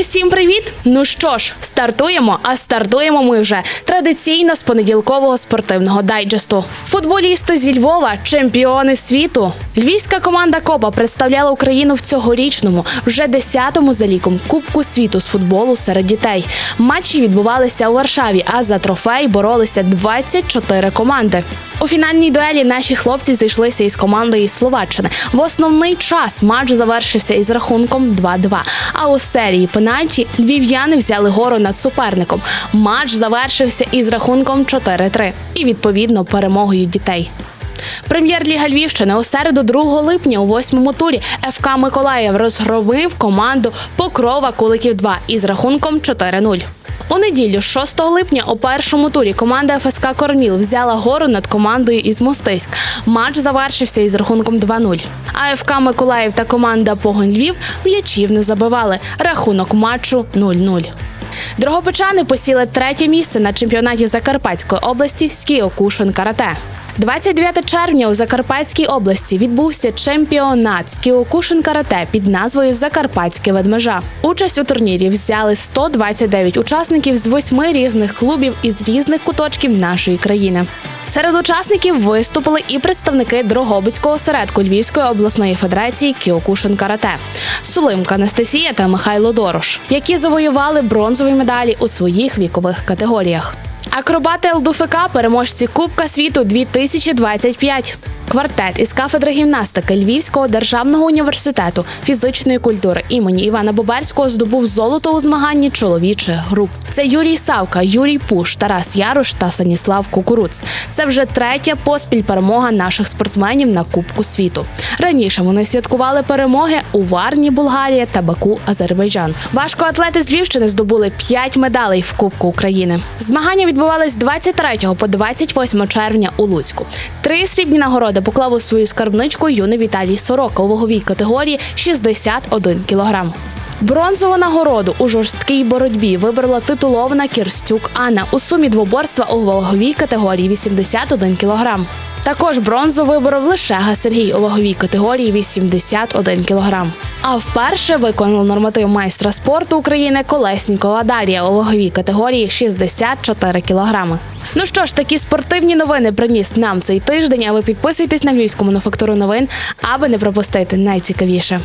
Усім привіт! Ну що ж, стартуємо, а стартуємо ми вже традиційно з понеділкового спортивного дайджесту. Футболісти зі Львова, чемпіони світу. Львівська команда Копа представляла Україну в цьогорічному, вже 10-му за ліком Кубку світу з футболу серед дітей. Матчі відбувалися у Варшаві, а за трофей боролися 24 команди. У фінальній дуелі наші хлопці зійшлися із командою із Словаччини. В основний час матч завершився із рахунком 2-2. А у серії пенальті львів'яни взяли гору над суперником. Матч завершився із рахунком 4-3 і відповідно перемогою дітей. Прем'єр-ліга Львівщини у середу 2 липня у восьмому турі ФК Миколаїв розгромив команду Покрова Куликів 2 із рахунком 4-0. У неділю, 6 липня, у першому турі команда ФСК Корміл взяла гору над командою із Мостиськ. Матч завершився із рахунком 2-0. А ФК Миколаїв та команда Погонь Львів м'ячів не забивали. Рахунок матчу 0-0. Дрогобичани посіли третє місце на чемпіонаті Закарпатської області з Кіокушин Карате. 29 червня у Закарпатській області відбувся чемпіонат з Кіокушин Карате під назвою Закарпатське ведмежа. Участь у турнірі взяли 129 учасників з восьми різних клубів із різних куточків нашої країни. Серед учасників виступили і представники Дрогобицького осередку Львівської обласної федерації Кіокушин Карате, Сулимка Анастасія та Михайло Дорош, які завоювали бронзові медалі у своїх вікових категоріях. Акробати ЛДУФК – переможці Кубка світу 2025. Квартет із кафедри гімнастики Львівського державного університету фізичної культури імені Івана Боберського здобув золото у змаганні чоловічих груп. Це Юрій Савка, Юрій Пуш, Тарас Ярош та Саніслав Кукуруц. Це вже третя поспіль перемога наших спортсменів на Кубку світу. Раніше вони святкували перемоги у Варні, Болгарія та Баку, Азербайджан. Важкоатлети з Львівщини здобули 5 медалей в Кубку України. Змагання відбувались з 23 по 28 червня у Луцьку. Три срібні нагороди поклав у свою скарбничку юний Віталій Сорока у ваговій категорії 61 кілограм. Бронзову нагороду у жорсткій боротьбі вибрала титулована Кірстюк Анна у сумі двоборства у ваговій категорії 81 кілограм. Також бронзу виборов Лишега Сергій у ваговій категорії 81 кілограм. А вперше виконав норматив майстра спорту України Колеснікова Дар'я у ваговій категорії 64 кілограми. Ну що ж, такі спортивні новини приніс нам цей тиждень. А ви підписуйтесь на львівську мануфактуру новин, аби не пропустити найцікавіше.